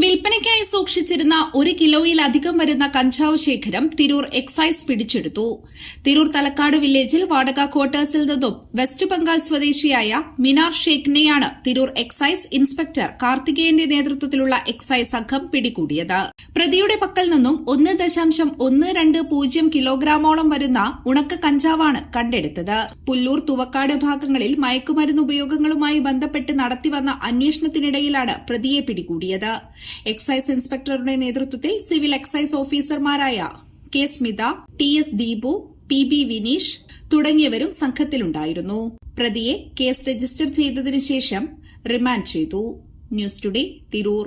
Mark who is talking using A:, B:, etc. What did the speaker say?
A: വിൽപ്പനയ്ക്കായി സൂക്ഷിച്ചിരുന്ന ഒരു കിലോയിലധികം വരുന്ന കഞ്ചാവ് ശേഖരം തിരൂർ എക്സൈസ് പിടിച്ചെടുത്തു. തിരൂർ തലക്കാട് വില്ലേജിൽ വാടക ക്വാർട്ടേഴ്സിൽ നിന്നും വെസ്റ്റ് ബംഗാൾ സ്വദേശിയായ മിനാർ ഷേഖിനെയാണ് തിരൂർ എക്സൈസ് ഇൻസ്പെക്ടർ കാർത്തികേയന്റെ നേതൃത്വത്തിലുള്ള എക്സൈസ് സംഘം പിടികൂടിയത്. പ്രതിയുടെ പക്കൽ നിന്നും ഒന്ന് ദശാംശം ഒന്ന് രണ്ട് പൂജ്യം കിലോഗ്രാമോളം വരുന്ന ഉണക്ക കഞ്ചാവാണ് കണ്ടെടുത്തത്. പുല്ലൂർ തുവക്കാട് ഭാഗങ്ങളിൽ മയക്കുമരുന്ന് ഉപയോഗങ്ങളുമായി ബന്ധപ്പെട്ട് നടത്തിവന്ന അന്വേഷണത്തിനിടയിലാണ് പ്രതിയെ പിടികൂടിയത്. എക്സൈസ് ഇൻസ്പെക്ടറുടെ നേതൃത്വത്തിൽ സിവിൽ എക്സൈസ് ഓഫീസർമാരായ K Smitha T S Deepu P B Vineesh തുടങ്ങിയവരും സംഘത്തിലുണ്ടായിരുന്നു. പ്രതിയെ കേസ് രജിസ്റ്റർ ചെയ്തതിനു ശേഷം റിമാൻഡ് ചെയ്തു. News today Tirur.